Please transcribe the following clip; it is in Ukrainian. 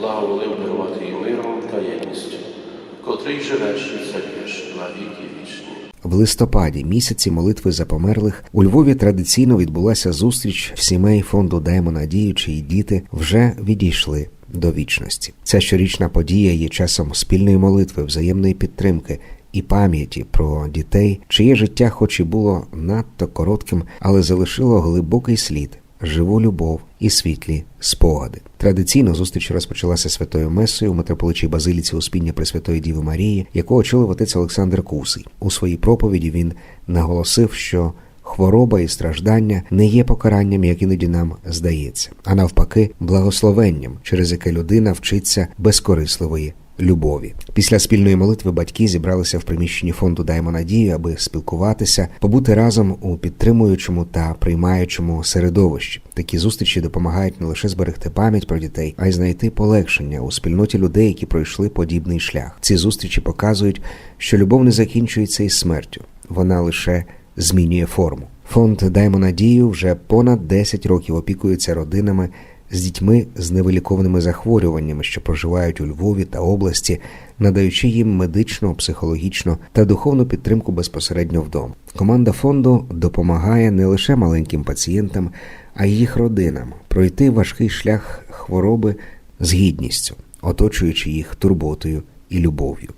благоволив дарувати і миром та єдністю, котрий живеш і царюєш на віки вічні. В листопаді, місяці молитви за померлих, у Львові традиційно відбулася зустріч сімей фонду Даймо Надію, чиї діти вже відійшли до вічності. Ця щорічна подія є часом спільної молитви, взаємної підтримки і пам'яті про дітей, чиє життя, хоч і було надто коротким, але залишило глибокий слід. Живу любов і світлі спогади. Традиційно зустріч розпочалася святою месою у митрополичій базиліці Успіння Пресвятої Діви Марії, яку очолив отець Олександр Кусий. У своїй проповіді він наголосив, що хвороба і страждання не є покаранням, як іноді нам здається, а навпаки, благословенням, через яке людина вчиться безкорисливої любові. Після спільної молитви батьки зібралися в приміщенні фонду Даймо Надію, аби спілкуватися, побути разом у підтримуючому та приймаючому середовищі. Такі зустрічі допомагають не лише зберегти пам'ять про дітей, а й знайти полегшення у спільноті людей, які пройшли подібний шлях. Ці зустрічі показують, що любов не закінчується із смертю, вона лише змінює форму. Фонд Даймо Надію вже понад 10 років опікується родинами з дітьми з невилікованими захворюваннями, що проживають у Львові та області, надаючи їм медичну, психологічну та духовну підтримку безпосередньо вдома. Команда фонду допомагає не лише маленьким пацієнтам, а й їх родинам пройти важкий шлях хвороби з гідністю, оточуючи їх турботою і любов'ю.